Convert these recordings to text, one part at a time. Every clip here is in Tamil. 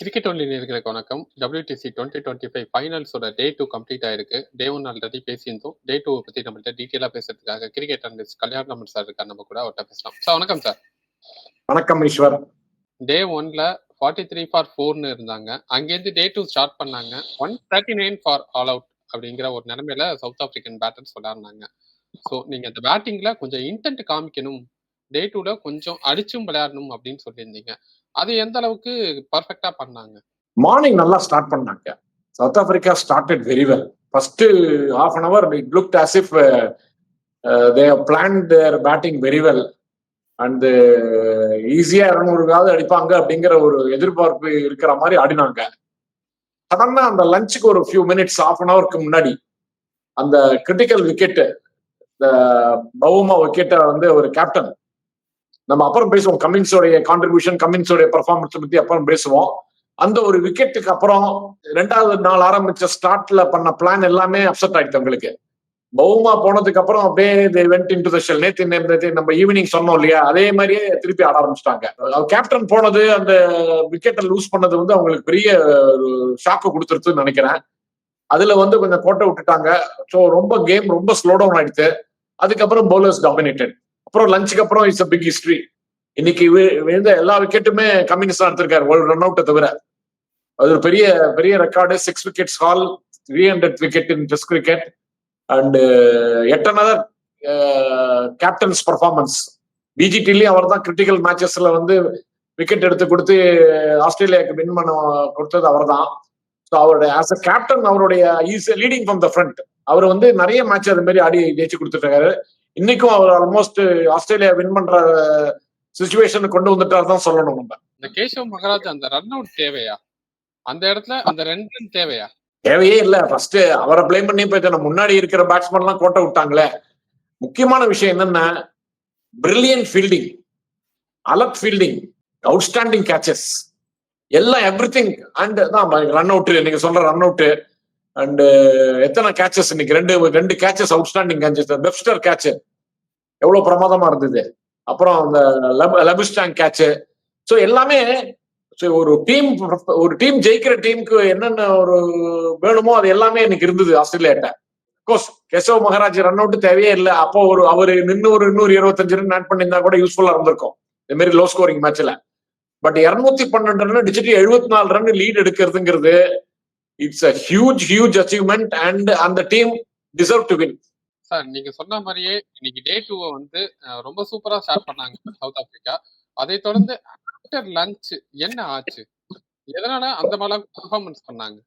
கிரிக்கெட் ஒன்லி நேர்களுக்கு வணக்கம். டபிள்யூடிசி டுவெண்ட்டி டுவெண்ட்டி ஃபைவ் ஃபைனல்ஸோட டே டூ கம்ப்ளீட் ஆயிருக்கு. டே ஒன் ஆல்ரெடி பேசியிருந்தோம். டே டூ பத்தி நம்மள்ட்ட டீட்டெயிலாக பேசுறதுக்காக கிரிக்கெட் அண்ட் கல்யாணம் சார் இருக்கார். நம்ம கூட அவர்கிட்ட பேசலாம். சார் வணக்கம் சார் வணக்கம் ஈஸ்வர். டே ஒன்ல ஃபார்ட்டி த்ரீ ஃபார் ஃபோர்னு இருந்தாங்க. அங்கேருந்து டே டூ ஸ்டார்ட் பண்ணாங்க. One thirty nine for all out அப்படிங்கிற ஒரு நிலைமையில சவுத் ஆப்பிரிக்கன் பேட்டர்ஸ் விளையாடுனாங்க ஸோ நீங்க அந்த பேட்டிங்ல கொஞ்சம் இன்டென்ட் காமிக்கணும். டே டூல கொஞ்சம் அடிச்சும் விளையாடணும் அப்படின்னு சொல்லியிருந்தீங்க. அது எந்த அளவுக்கு பர்ஃபெக்டா பண்ணாங்க? மார்னிங் நல்லா ஸ்டார்ட் பண்ணாங்க. South Africa started very well first half an hour it look as if they plan their batting very well and ஈஸியா இரநூறுக்காவது அடிப்பாங்க அப்படிங்கிற ஒரு எதிர்பார்ப்பு இருக்கிற மாதிரி ஆடினாங்க. சடனா அந்த லஞ்சுக்கு ஒரு ஃபியூ மினிட்ஸ் ஹாஃப் அன் அவருக்கு முன்னாடி அந்த கிரிட்டிக்கல் விக்கெட்டு இந்த பவுமா விக்கெட்டை வந்து ஒரு கேப்டன் நம்ம அப்புறம் பேசுவோம். கமின்ஸோடைய கான்ட்ரிபியூஷன் கமின்ஸோடைய பர்ஃபார்மன்ஸ் பத்தி அப்புறம் பேசுவோம். அந்த ஒரு விக்கெட்டுக்கு அப்புறம் ரெண்டாவது நாள் ஆரம்பிச்ச ஸ்டார்ட்ல பண்ண பிளான் எல்லாமே அப்செட் ஆயிடுச்சு உங்களுக்கு பவுமா போனதுக்கு அப்புறம் அப்படியே went into the shell நேத்து நம்ம ஈவினிங் சொன்னோம் இல்லையா? அதே மாதிரியே திருப்பி ஆட ஆரம்பிச்சிட்டாங்க. கேப்டன் போனது அந்த விக்கெட்டை லூஸ் பண்ணது வந்து அவங்களுக்கு பெரிய ஒரு ஷாக்கு கொடுத்துருச்சுன்னு நினைக்கிறேன். அதுல வந்து கொஞ்சம் கோட்டை விட்டுட்டாங்க. ஸோ ரொம்ப கேம் ரொம்ப ஸ்லோ டவுன் ஆயிடுச்சு. அதுக்கப்புறம் பவுலர்ஸ் டாமினேட்டட் அப்புறம் லஞ்சுக்கு அப்புறம் இட்ஸ் அ பிக் ஹிஸ்டரி இன்னைக்கு விழுந்த எல்லா விக்கெட்டுமே கம்யூனிஸ்ட் தான் எடுத்திருக்காரு ஒரு ரன் அவுட்டை தவிர. அது ஒரு பெரிய பெரிய record six wickets haul three hundred wicket in test cricket and at another captain's performance பிஜிடிலையும் அவர் தான் கிரிட்டிக்கல் மேட்சஸ்ல வந்து விக்கெட் எடுத்து கொடுத்து uh, ஆஸ்திரேலியாவுக்கு வின் பண்ண கொடுத்தது அவர் தான் ஸோ அவருடைய ஆஸ் அ கேப்டன் அவருடைய is leading from the front அவர் வந்து நிறைய மேட்ச் அது மாதிரி ஆடி ஜெயிச்சு கொடுத்துருக்காரு இன்னைக்கும் அவர் ஆல்மோஸ்ட் ஆஸ்திரேலியா வின் பண்ற சுச்சுவேஷன் கொண்டு வந்துட்டார் தான் சொல்லணும் நம்ம. இந்த கேசவ் மகராஜ் அந்த ரன் அவுட் தேவையா? அந்த இடத்துல அந்த ரெண்டு ரன் தேவையா? தேவையே இல்ல. ஃபர்ஸ்ட் அவரை பிளேம் பண்ணி போயிட்டு முன்னாடி இருக்கிற பேட்ஸ்மேன் எல்லாம் கோட்டை விட்டாங்களே. முக்கியமான விஷயம் என்னன்னா brilliant fielding alert fielding outstanding catches எல்லாம் எவ்ரி திங் அண்ட் தான் ரன் அவுட் நீங்க சொல்ற ரன் அவுட் அண்ட் எத்தனை கேச்சஸ் இன்னைக்கு? ரெண்டு ரெண்டு catches outstanding catches Webster catch எவ்வளவு பிரமாதமா இருந்தது. அப்புறம் அந்த லெபிஸ்டாங் கேட்சு ஸோ எல்லாமே ஒரு டீம் ஒரு டீம் ஜெயிக்கிற டீமுக்கு என்னென்ன ஒரு வேணுமோ அது எல்லாமே இன்னைக்கு இருந்தது ஆஸ்திரேலியாட்ட course Keshav Maharaj run out தேவையே இல்லை. அப்போ ஒரு அவர் நின்று ஒரு இன்னொரு இருபத்தஞ்சு ரன் ஆட் பண்ணியிருந்தா கூட யூஸ்ஃபுல்லா இருந்திருக்கும். இந்த மாதிரி லோ ஸ்கோரிங் மேட்ச்ல பட் இருநூத்தி பன்னெண்டு ரன் டிஜிட்டல் எழுபத்தி நாலு run lead எடுக்கிறதுங்கிறது it's a huge huge achievement and அந்த team deserve to win sir நீங்க சொன்ன மாதிரியே இன்னைக்கு டே டூவை வந்து ரொம்ப சூப்பரா ஸ்டார்ட் பண்ணாங்க சவுத் ஆப்பிரிக்கா அதை தொடர்ந்து ஆஃப்டர் லஞ்ச் என்ன ஆச்சு? எதனால அந்த மாதிரி பெர்ஃபார்மன்ஸ் பண்ணாங்க?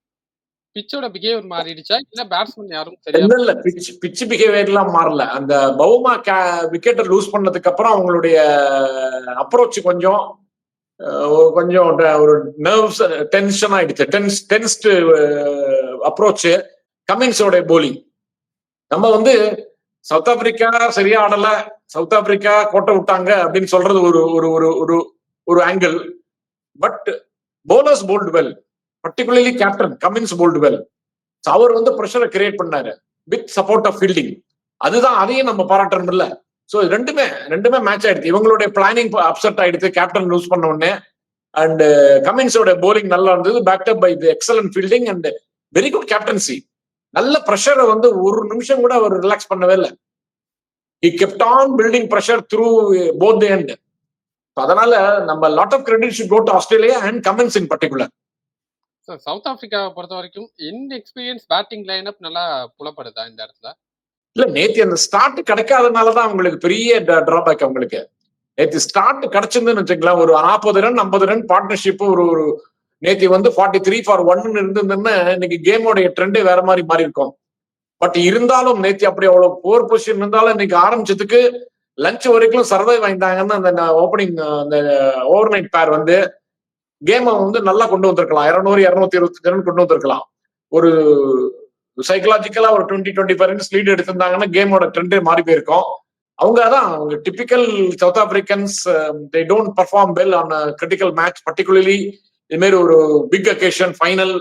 பிச்சோட பிஹேவியர் மாறிடுச்சா? இல்ல பேட்ஸ்மேன் யாரும் இல்ல இல்ல பிச் பிச் பிஹேவியர் எல்லாம் மாறல. அந்த பவுமா விக்கெட்டை லூஸ் பண்ணதுக்கு அப்புறம் அவங்களுடைய அப்ரோச் கொஞ்சம் கொஞ்சம் ஒரு நர்வ்ஸ் டென்ஷன் ஆயிடுச்சு. டென்ஸ் டென்ஸ்டு அப்ரோச் கமிங்ஸோட போலிங் நம்ம வந்து சவுத் ஆப்பிரிக்கா சரியா ஆடல சவுத் ஆப்பிரிக்கா கோட்டை விட்டாங்க அப்படின்னு சொல்றது ஒரு ஒரு ஒரு ஒரு ஒரு angle but bowlers bowled well particularly captain Cummins bowled well அவர் வந்து ப்ரெஷரை கிரியேட் பண்ணாரு. வித் சப்போர்ட் ஆஃப் ஃபீல்டிங் அதுதான் அதையும் நம்ம பாராட்டணும் இல்ல ஸோ ரெண்டுமே ரெண்டுமே மேட்ச் ஆயிடுச்சு இவங்களுடைய பிளானிங் அப்செட் ஆயிடுச்சு கேப்டன் லூஸ் பண்ண உடனே. அண்ட் கமின்ஸோட போலிங் நல்லா இருந்தது. Backed up by the excellent fielding and very good captaincy நல்ல ப்ரெஷரை வந்து ஒரு நிமிஷம் கூட அவர் ரிலாக்ஸ் பண்ணவே இல்லை. He kept on building pressure through both the end அதனால நம்ம lot of credit should go to Australia and Cummins in particular South ஆப்பிரிக்காவை பொறுத்த வரைக்கும் in experience batting line up நல்லா புலப்படுதா இந்த இடத்துல? இல்ல நேத்து அந்த ஸ்டார்ட் கிடைக்காதனாலதான் அவங்களுக்கு பெரிய டிராபேக் அவங்களுக்கு. நேத்து ஸ்டார்ட் கிடைச்சிருந்துன்னு வச்சுக்கலாம் ஒரு நாற்பது ரன் ஐம்பது ரன் பார்ட்னர்ஷிப் ஒரு ஒரு நேத்தி வந்து ஃபார்ட்டி த்ரீ ஃபார் ஒன்னு இருந்ததுன்னு இன்னைக்கு கேமோடைய ட்ரெண்டே வேற மாதிரி மாறி இருக்கும் பட் இருந்தாலும் நேத்தி அப்படி அவ்வளவு போர் பொசிஷன் இருந்தாலும் இன்னைக்கு ஆரம்பிச்சதுக்கு லஞ்ச் வரைக்கும் சர்வை வாங்கிட்டாங்கன்னு அந்த ஓப்பனிங் அந்த ஓவர் நைட் பேர் வந்து கேமை வந்து நல்லா கொண்டு வந்திருக்கலாம். இரநூறு இரநூத்தி இருபத்தஞ்சு ரன் கொண்டு வந்திருக்கலாம். ஒரு சைக்கலாஜிக்கலா ஒரு twenty twenty five runs lead எடுத்திருந்தாங்கன்னா கேமோட ட்ரெண்டே மாறி போயிருக்கும். அவங்க அதான் அவங்க typical South Africans they don't perform well on critical match particularly இதுமாரி ஒரு பிக் அக்கேஷன் ஃபைனல்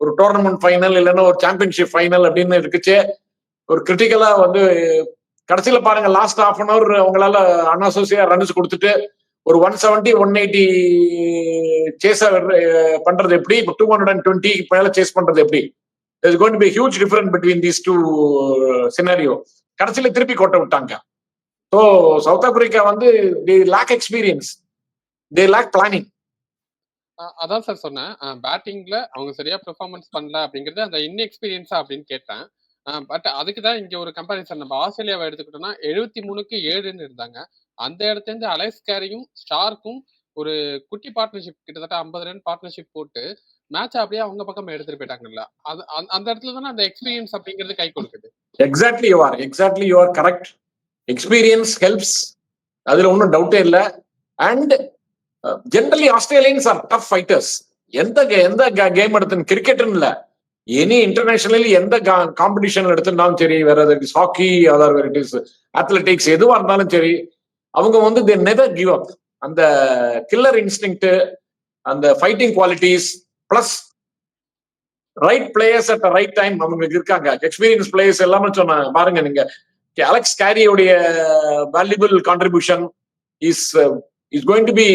ஒரு டோர்னமெண்ட் ஃபைனல் இல்லைன்னா ஒரு சாம்பியன்ஷிப் ஃபைனல் அப்படின்னு இருக்குச்சே. ஒரு கிரிட்டிக்கலா வந்து கடைசியில பாருங்க லாஸ்ட் ஹாஃப் அன் அவர் அவங்களால அன்அசோசியா ரன்ஸ் கொடுத்துட்டு ஒரு one seventy one eighty chase பண்றது எப்படி? இப்போ டூ ஹண்ட்ரட் அண்ட் டுவெண்ட்டி மேல சேஸ் பண்றது எப்படி? Is going be huge difference between these two scenario கடைசியில திருப்பி கொட்ட விட்டாங்க. ஸோ சவுத் ஆப்பிரிக்கா வந்து the lack experience they lack planning அதான் சார் சொன்னேன். பேட்டிங்ல அவங்க சரியா பெர்ஃபார்மன்ஸ் பண்ணல அப்படிங்கிறது அந்த இன்எக்ஸ்பீரியன்ஸா அப்படின்னு கேட்டேன். பட் அதுக்கு தான் இங்க ஒரு கம்பாரிசன் நம்ம ஆஸ்திரேலியாவை எடுத்துக்கிட்டோம்னா எழுபத்தி மூணுக்கு ஏழுன்னு இருந்தாங்க. அந்த இடத்துல இருந்து அலைஸ் கேரியும் ஸ்டார்க்கும் ஒரு குட்டி பார்ட்னர்ஷிப் கிட்டத்தட்ட ஐம்பது ரன் பார்ட்னர்ஷிப் போட்டு மேட்ச் அப்படியே அவங்க பக்கம் எடுத்துட்டு போயிட்டாங்கல்ல. அது அந்த- அந்த இடத்துல தானே அந்த எக்ஸ்பீரியன்ஸ் அப்படிங்கிறது கை கொடுக்குது. Exactly you are exactly you are correct experience helps அதுல ஒன்றும் டவுட்டே இல்லை. And generally Australians are tough fighters எந்த எந்த கேம் எடுத்து கிரிக்கெட்னு இல்ல. எனி இன்டர்நேஷனலி எந்த காம்படிஷன் எடுத்திருந்தாலும் சரி வேற இட் ஹாக்கி அதர் வேற இட் இஸ் அத்லெட்டிக்ஸ் எதுவா இருந்தாலும் சரி அவங்க வந்து தே நெவர் கிவ் அப் அந்த கில்லர் இன்ஸ்டிங் அந்த fighting qualities plus right players at right time அவங்களுக்கு இருக்காங்க. எக்ஸ்பீரியன்ஸ் பிளேயர்ஸ் எல்லாமே சொன்ன பாருங்க நீங்க. Alex கேரியோடைய valuable contribution is is going to be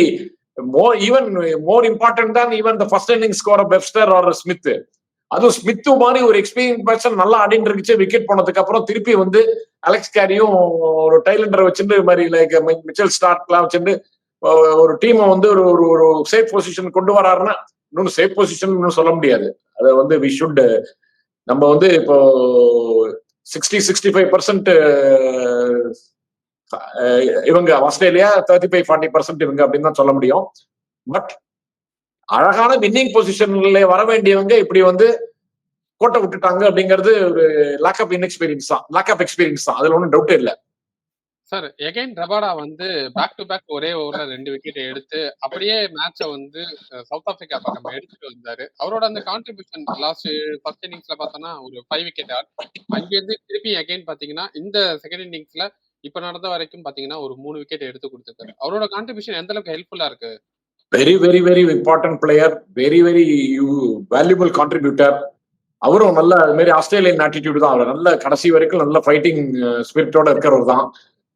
more even more important தான் even the first inning score of Webster or Smith அதுவும் ஸ்மித்து மாதிரி ஒரு எக்ஸ்பீரியன்ஸ் பர்சன் நல்லா ஆடிட்டு இருந்துச்சு விக்கெட் போனதுக்கு அப்புறம் திருப்பி வந்து அலெக்ஸ் கேரியும் ஒரு டைலண்டரை வச்சுட்டு மாதிரி லைக் மிச்சல் ஸ்டார்ட்லாம் வச்சுட்டு ஒரு டீமை வந்து ஒரு ஒரு ஒரு சேஃப் பொசிஷன் கொண்டு வராருன்னா இன்னொன்று சேஃப் பொசிஷன் இன்னும் சொல்ல முடியாது. அதை வந்து வி ஷுட் நம்ம வந்து இப்போ சிக்ஸ்டி சிக்ஸ்டி ஃபைவ் பர்சன்ட் இவங்க Australia thirty five forty percent இவங்க அப்படின்னு தான் சொல்ல முடியும். பட் அழகான வின்னிங் பொசிஷன்ல வர வேண்டியவங்க இப்படி வந்து கோட்டை விட்டுட்டாங்க அப்படிங்கிறது ஒரு லேக் ஆஃப் இன்எக்ஸ்பீரியன்ஸ் தான். லேக் ஆஃப் எக்ஸ்பீரியன்ஸ் தான். அதுல ஒன்றும் டவுட் இல்லை. சார் எகைன் ரபாடா வந்து பேக் டு பேக் ஒரே ஓவர்ல ரெண்டு விக்கெட் எடுத்து அப்படியே மேட்சை வந்து சவுத் ஆப்பிரிக்கா பக்கம் எடுத்துட்டு வந்தாரு. அவரோட அந்த கான்ட்ரிபியூஷன் லாஸ்ட் ஃபர்ஸ்ட் இன்னிங்ஸ்ல பார்த்தோம்னா ஒரு ஃபைவ் விக்கெட் ஆர் அங்கிருந்து திருப்பி எகைன் பாத்தீங்கன்னா இந்த செகண்ட் இன்னிங்ஸ்ல இப்ப நடந்த வரைக்கும் பாத்தீங்கன்னா ஒரு மூணு விக்கெட் எடுத்து கொடுத்துருக்காரு. அவரோட கான்ட்ரிபியூஷன் எந்த அளவுக்கு ஹெல்ப்ஃபுல்லா இருக்கு? Very very very important player very very valuable contributor அவரும் நல்ல அது மாதிரி ஆஸ்திரேலியன் ஆட்டிடியூட் தான். அவர் நல்ல கடைசி வரைக்கும் நல்ல ஃபைட்டிங் ஸ்பிரிட்டோட இருக்கிறவர் தான்.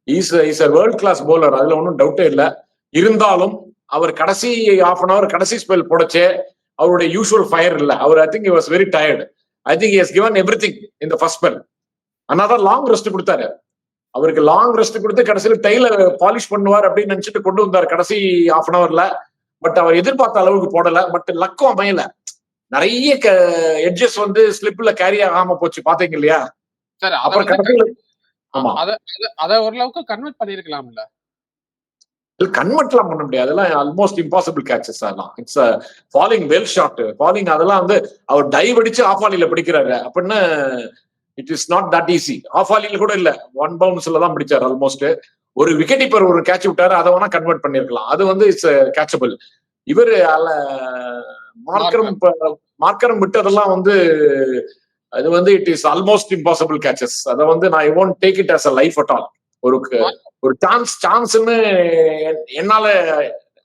Is is a world class bowler அதுல ஒன்றும் டவுட்டே இல்லை. இருந்தாலும் அவர் கடைசி ஆஃப் அன் அவர் கடைசி ஸ்பெல் போடச்சே அவருடைய யூஷுவல் ஃபயர் இல்லை. அவர் I think was very tired I think has given everything இந்த ஃபர்ஸ்ட் ஸ்பெல் ஆனால் லாங் ரெஸ்ட் கொடுத்தாரு. அவருக்கு லாங் ரெஸ்ட் கொடுத்து கடைசியில் டைல பாலிஷ் பண்ணுவார் அப்படின்னு நினைச்சிட்டு கொண்டு வந்தார். கடைசி ஹாஃப் அன் அவர்ல பட் அவர் எதிர்பார்த்த அளவுக்கு போடல. பட் லக்கும் அமையல. நிறைய எட்ஜஸ் வந்து ஸ்லிப்ல கேரி ஆகாம போச்சு. பாத்தீங்க இல்லையா? அப்புறம் கடைசியில ஆமா. அத அத- அத ஓரளவுக்கு கன்வெர்ட் பண்ணிருக்கலாம்ல கன்வெர்ட்லாம் பண்ண முடியாது. அதெல்லாம் ஆல்மோஸ்ட் இம்பாசிபிள் கேட்சஸ் அதெல்லாம். It's falling well shot falling அதெல்லாம் வந்து அவர் டைவ் அடிச்சு ஆஃப் ஆலில பிடிக்கிறாரு. அப்படின்னு it is not that easy half ஆலில கூட இல்ல. ஒன் பவுன்ஸ்ல தான் பிடிச்சார் ஆல்மோஸ்ட் ஒரு விக்கெட் கீப்பர் ஒரு கேட்ச் விட்டாரு அதை வேணா கன்வெர்ட் பண்ணிருக்கலாம். அது வந்து இட்ஸ் கேட்சபிள் இவர் மார்க்கரம் மார்க்கரம். விட்டதெல்லாம் வந்து அது வந்து it is almost impossible catches அதை வந்து நான் I won't take it as a life at all ஒரு ஒரு சான்ஸ் சான்ஸ்னு என்னால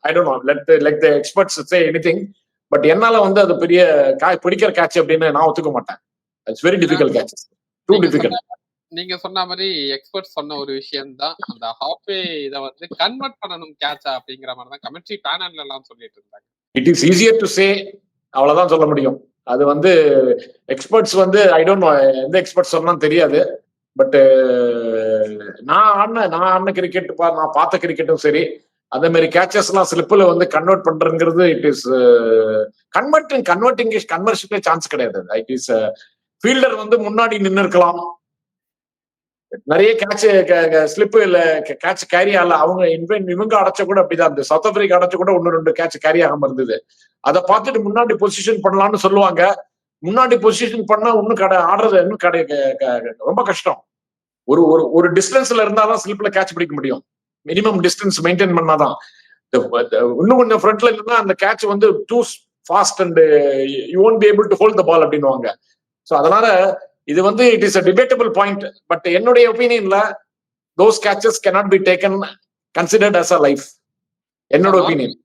I don't know let like the experts say anything but என்னால வந்து அது பெரிய பிடிக்கிற கேட்ச் அப்படின்னு நான் ஒத்துக்க மாட்டேன். It's very difficult catches too difficult நீங்க சொன்ன மாதிரி எக்ஸ்பர்ட் சொன்ன ஒரு விஷயம் தான் அந்த ஹாஃப்வே இத வந்து கன்வெர்ட் பண்ணணும் கேட்சா அப்படிங்கிற மாதிரி தான் கமெண்ட்ரி பேனல்ல எல்லாம் சொல்லிட்டு இருந்தாங்க. It is easier to say அவ்வளவுதான் சொல்ல முடியும். அது வந்து எக்ஸ்பர்ட்ஸ் வந்து ஐ டோன்ட் நோ எந்த எக்ஸ்பர்ட் சொன்னா தெரியாது. பட் நான் ஆடின நான் ஆடின கிரிக்கெட் நான் பார்த்த கிரிக்கெட்டும் சரி. அதே மாதிரி கேச்சஸ் எல்லாம் ஸ்லிப்பில் வந்து கன்வெர்ட் பண்றதுங்கிறது இட் இஸ் கன்வெர்ட்டிங் கன்வெர்ட்டிங் கன்வர்ஷனுக்கே சான்ஸ் கிடையாது. இட் இஸ் ஃபீல்டர் வந்து முன்னாடி நின்று இருக்கலாம் நிறைய கேட்ச் ஸ்லிப் இல்ல கேட்ச் கேரி ஆகல. அவங்க இன்வென்ட் இவங்க அடைச்ச கூட அப்படிதான் இருந்தது. சவுத் ஆப்பிரிக்கா அடைச்ச கூட ஒன்னு ரெண்டு கேட்ச் கேரி ஆகாம இருந்தது. அதை பார்த்துட்டு முன்னாடி பொசிஷன் பண்ணலாம்னு சொல்லுவாங்க. முன்னாடி பொசிஷன் பண்ணா ஒன்னும் கடை ஆடுறது இன்னும் கடை க- ரொம்ப கஷ்டம். ஒரு ஒரு ஒரு டிஸ்டன்ஸ்ல இருந்தாதான் ஸ்லிப்ல கேட்ச் பிடிக்க முடியும். மினிமம் டிஸ்டன்ஸ் மெயின்டைன் பண்ணாதான். இன்னும் கொஞ்சம் ஃப்ரண்ட்ல இருந்தா அந்த கேட்ச் வந்து too fast and you won't be able to hold the ball அப்படின்னுவாங்க. ஸோ அதனால இது வந்து it is a debatable point but என்னுடைய ஒப்பீனியன்ல those catches cannot be taken considered as a life என்னோட ஒப்பீனியன்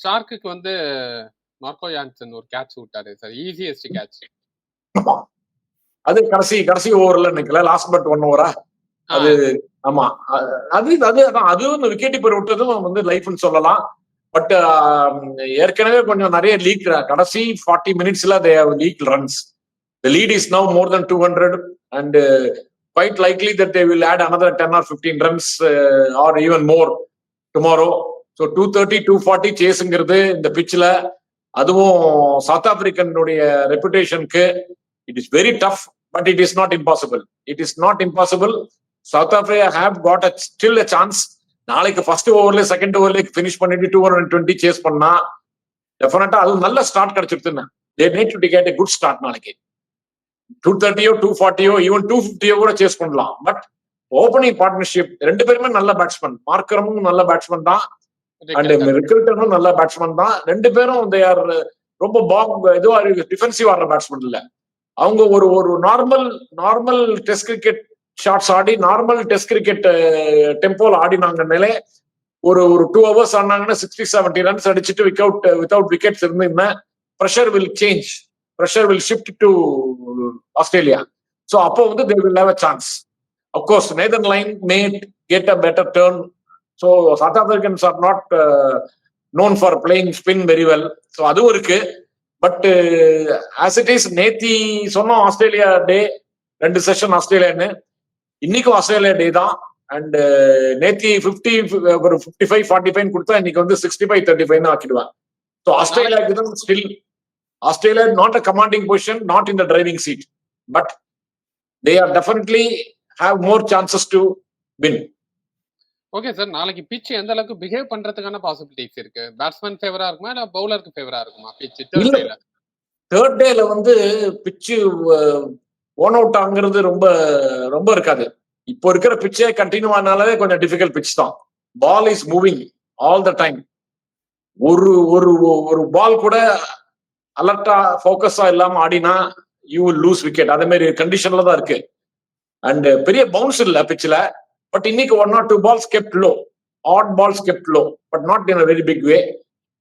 ஷார்க்குக்கு வந்து மார்க்கோ யான்சன் ஒரு கேட்ச் விட்டாரு சார் ஈஸியஸ்ட் கேட்ச் அது கடைசி கடைசி ஓவர்ல நிக்கல லாஸ்ட் பட் ஒன் ஓவரா அது ஆமா. அது அது அதான் அதுவும் விக்கெட் கீப்பர் விட்டதும் வந்து லைஃப்னு சொல்லலாம். பட் ஏற்கனவே கொஞ்சம் நிறைய லீக் கடைசி ஃபார்ட்டி மினிட்ஸ்ல they leak runs The lead is now more than two hundred uh, quite likely that they will add another 10 or 15 runs uh, or even more tomorrow. So two thirty two forty சேஸுங்கிறது இந்த பிச்சில் அதுவும் சவுத் ஆப்பிரிக்கனுடைய ரெப்புடேஷனுக்கு it is very tough but it is not impossible it is not impossible South Africa have got a still a chance நாளைக்கு ஃபர்ஸ்ட் ஓவர்ல செகண்ட் ஓவர்ல ஃபினிஷ் பண்ணிட்டு டூ ஹண்ட்ரட் டுவெண்ட்டி சேஸ் பண்ணா டெஃபினட்டா அது நல்ல start கிடைச்சிருதுன்னு. They need to get a good start நாளைக்கு. டூ தேர்ட்டியோ டூ ஃபார்ட்டியோ ஈவன் டூ ஃபிஃப்டியோ கூட சேஸ் பண்ணலாம். பட் ஓப்பனிங் பார்ட்னர்ஷிப் ரெண்டு பேருமே நல்ல பேட்ஸ்மேன் மார்க்கரமும் நல்ல பேட்ஸ்மேன் தான். அண்ட் ரிக்கல்டனும் நல்ல பேட்ஸ்மேன் தான். ரெண்டு பேரும் தே ஆர் ரொம்ப பாங் இதுவா டிஃபென்சிவ் ஆடுற பேட்ஸ்மேன் இல்ல. அவங்க ஒரு ஒரு normal normal test cricket shots ஆடி நார்மல் டெஸ்ட் கிரிக்கெட் டெம்போல ஆடினாங்கனாலே ஒரு ஒரு டூ ஹவர்ஸ் ஆனாங்கன்னா சிக்ஸ்டி செவன்டி ரன்ஸ் அடிச்சுட்டு விக்கவுட் வித்தவுட் விக்கெட்ஸ் இருந்தீங்கன்னா pressure will change pressure will shift to Australia. So அப்போ வந்து they will have a chance of course Nathan Lyon might get a better turn so South Africans are not known for playing spin very well so அதுவும் இருக்கு. பட் ஆஸ் இட் இஸ் நேத்தி சொன்னோம் ஆஸ்திரேலியா டே ரெண்டு செஷன் ஆஸ்திரேலியான்னு. இன்னைக்கும் ஆஸ்திரேலியா டே தான். அண்ட் uh, நேத்தி ஃபிஃப்டி ஒரு ஃபிஃப்டி ஃபைவ் ஃபார்ட்டி ஃபைவ் கொடுத்தா இன்னைக்கு வந்து சிக்ஸ்டி ஃபைவ் தேர்ட்டி ஃபைவ் ஆக்கிடுவேன் ஸோ ஆஸ்திரேலியாவுக்கு தான் still Australia not a commanding position not in the driving seat but they are definitely have more chances to win okay sir நாளைக்கு பிச் எந்த அளவுக்கு பிஹேவ் பண்றதுக்கான பாசிபிலிட்டிஸ் இருக்கு? பேட்ஸ்மேன் ஃபேவரா இருக்குமா? இல்ல பவுலருக்கு ஃபேவரா இருக்குமா? பிச். தேர்ட் டேல வந்து பிச்சு ஓன் அவுட் ஆகுறது ரொம்ப ரொம்ப இருக்காது. இப்போ இருக்கிற பிச்சே கண்டினியூ ஆனாலே கொஞ்சம் டிஃபிகல்ட் பிச் தான். Ball is moving all the time ஒரு ஒரு ஒரு பால் கூட அலர்ட்டா ஃபோக்கஸா இல்லாம ஆடினா யூ வில் லூஸ் விக்கெட் அதே மாதிரி கண்டிஷன்ல தான் இருக்கு. அண்ட் பெரிய பவுன்ஸ் இல்ல பிச்சில் பட் இன்னைக்கு one not two balls kept low odd balls kept low but not in a very big way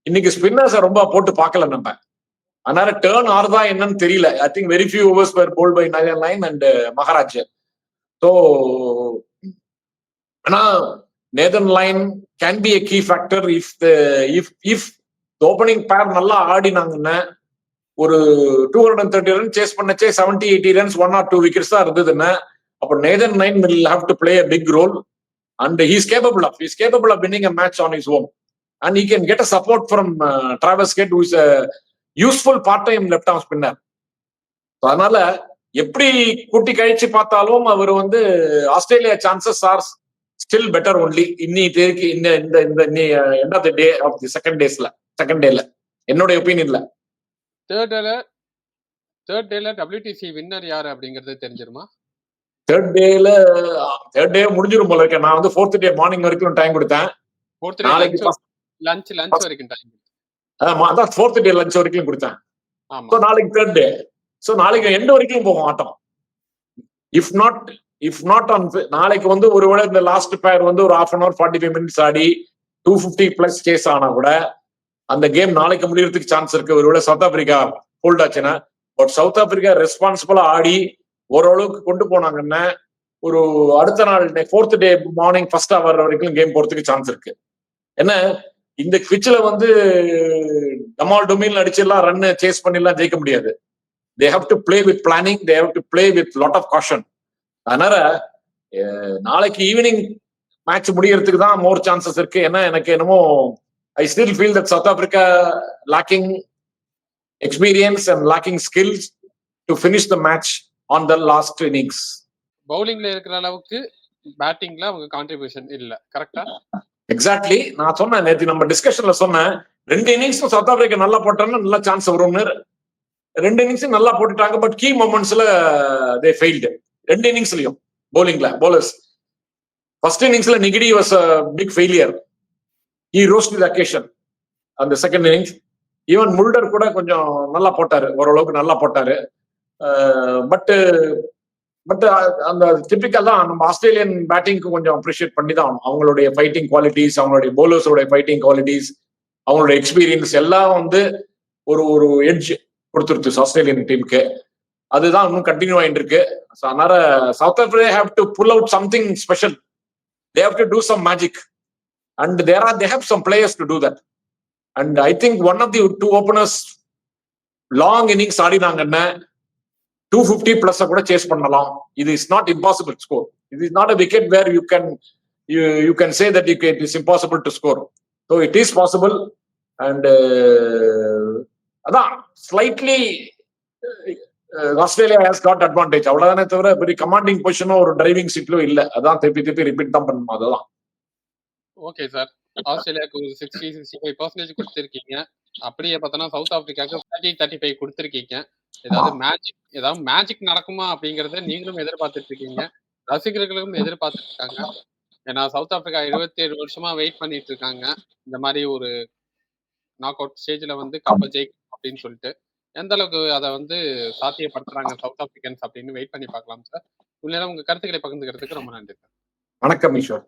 இன்னைக்கு ஸ்பின்னர்ஸை ரொம்ப போட்டு பார்க்கல நம்ம. அதனால டேர்ன் ஆறுதா என்னன்னு தெரியல. I think very few overs pair bowled by nine Lyon and Maharaj so ஆனா Nathan Lyon can be a key factor if the if if opening pair நல்லா ஆடினாங்கன்னா ஒரு two hundred and thirty run chase பண்ணச்சே seventy eighty runs one or two wickets தான் இருந்ததுன்னா. அப்போ Nathan Lyon will have to play a big role and he's capable of he's capable of winning a match on is home and he can get a support from Travis Head is a useful part time left of spinner அதனால எப்படி கூட்டி கழிச்சு பார்த்தாலும் அவர் வந்து Australia chances are still better only இன்னி தேதிக்கு இந்த இந்த இந்த end of the day of the second டேஸ்ல செகண்ட் டேல என்னுடைய ஒப்பீனியன்ல தேர்ட் டேல தேர்ட் டேல WTC வின்னர் யாரு அப்படிங்கறது தெரிஞ்சிருமா? தேர்ட் டேல தேர்ட் டே முடிஞ்சிரும் போல இருக்கேன் நான் வந்து ஃபோர்த் டே மார்னிங் வரைக்கும் டைம் கொடுத்தேன். ஃபோர்த் நாளைக்கு லஞ்ச் லஞ்ச் வரைக்கும் டைம் ஆமா, அதான் ஃபோர்த் டே லஞ்ச் வரைக்கும் கொடுத்தேன். ஸோ நாளைக்கு தேர்ட் டே ஸோ நாளைக்கு எண்டு வரைக்கும் போகும் ஆட்டம். If not if not on நாளைக்கு வந்து ஒருவேளை இந்த லாஸ்ட் பேர் வந்து ஒரு half an hour forty five minutes Aadi two fifty plus case ஆனா கூட அந்த கேம் நாளைக்கு முடியறதுக்கு சான்ஸ் இருக்கு. ஒருவேளை சவுத் ஆப்பிரிக்கா ஹோல்ட் ஆச்சுன்னா பட் சவுத் ஆப்பிரிக்கா ரெஸ்பான்சிபிளா ஆடி ஓரளவுக்கு கொண்டு போனாங்கன்னா ஒரு அடுத்த நாள் fourth day morning first hour வரைக்கும் கேம் போறதுக்கு சான்ஸ் இருக்கு. என்ன? இந்த பிச்சில் வந்து டமால் டொமில் அடிச்சிடலாம் ரன் சேஸ் பண்ணிடலாம் ஜெயிக்க முடியாது. They have to play with planning they have to play with lot of caution அதனால நாளைக்கு ஈவினிங் மேட்ச் முடியறதுக்கு தான் மோர் சான்சஸ் இருக்கு. ஏன்னா எனக்கு என்னமோ I still feel that South Africa lacking experience and lacking skills to finish the match on the last innings பவுலிங்ல இருக்கிற அளவுக்கு பேட்டிங்ல அவங்க கான்ட்ரிபியூஷன் இல்ல. கரெக்டா எக்ஸாக்ட்லி நான் சொன்னேன் நேற்று நம்ம டிஸ்கஷன்ல சொன்னேன் ரெண்டு இன்னிங்ஸும் சவுத் ஆப்பிரிக்கா நல்லா போட்டாங்கன்னா நல்ல சான்ஸ் வரும்னு. ரெண்டு இன்னிங்ஸும் நல்லா போட்டுட்டாங்க பட் கீ மொமெண்ட்ஸ்ல தே ஃபெயில்டு ரெண்டு இன்னிங்ஸ்லயும் bowlingல bowlers. First இன்னிங்ஸ்ல Ngidi was big failure he rose to occasion அந்த செகண்ட் இன்னிங்ஸ் ஈவன் முல்டர் கூட கொஞ்சம் நல்லா போட்டாரு. ஓரளவுக்கு நல்லா போட்டாரு. Uh, பட்டு பட் uh, அந்த டிபிக்கல் தான் நம்ம ஆஸ்திரேலியன் பேட்டிங்க்கு கொஞ்சம் அப்ரிஷியேட் பண்ணி தான் ஆகணும். அவங்களுடைய ஃபைட்டிங் குவாலிட்டிஸ் அவங்களுடைய போலர்ஸோடைய ஃபைட்டிங் குவாலிட்டிஸ் அவங்களுடைய எக்ஸ்பீரியன்ஸ் எல்லாம் வந்து ஒரு ஒரு எட்ஜ் கொடுத்துருச்சு ஆஸ்திரேலியன் டீமுக்கு அதுதான் இன்னும் கண்டினியூ ஆயிட்டு இருக்கு. அதனால South Africa have to pull out something special they have to do some magic and there are they have some players to do that and I think one of the two openers long innings ஆடினாங்கன்னா டூ ஃபிஃப்டி பிளஸ் கூட சேஸ் பண்ணலாம். இது இஸ் நாட் இம்பாசிபிள் ஸ்கோர் இது is not a wicket where you can you you can say that it is impossible to score so it is possible and அதான் slightly Australia has got advantage அவ்வளவுதானே தவிர பெரிய கமாண்டிங் பொசிஷனோ ஒரு டிரைவிங் சீட்லோ இல்லை. அதான் திருப்பி திருப்பி ரிப்பீட் தான் பண்ணணும் அதுதான். ஓகே சார் ஆஸ்திரேலியாவுக்கு ஒரு சிக்ஸ்டி சிக்ஸ்டி ஃபைவ் பர்சன்டேஜ் கொடுத்துருக்கீங்க. அப்படியே பார்த்தோன்னா சவுத் ஆப்பிரிக்காவுக்கு தேர்ட்டி தேர்ட்டி ஃபைவ் கொடுத்துருக்கீங்க. ஏதாவது மேஜிக் ஏதாவது மேஜிக் நடக்குமா அப்படிங்கறத நீங்களும் எதிர்பார்த்துட்டு இருக்கீங்க ரசிகர்களும் எதிர்பார்த்துட்டு இருக்காங்க ஏன்னா சவுத் ஆப்பிரிக்கா இருபத்தி ஏழு வருஷமா வெயிட் பண்ணிட்டு இருக்காங்க இந்த மாதிரி ஒரு நாக் அவுட் ஸ்டேஜ்ல வந்து கப்ப ஜெயிக்கும் அப்படின்னு சொல்லிட்டு. எந்த அளவுக்கு அதை வந்து சாத்தியப்படுத்துறாங்க சவுத் ஆப்பிரிக்கன்ஸ் அப்படின்னு வெயிட் பண்ணி பார்க்கலாம் சார் உள்ள உங்க கருத்துக்களை பகிர்ந்துக்கிறதுக்கு ரொம்ப நன்றி சார் வணக்கம் ஈஸ்வர்.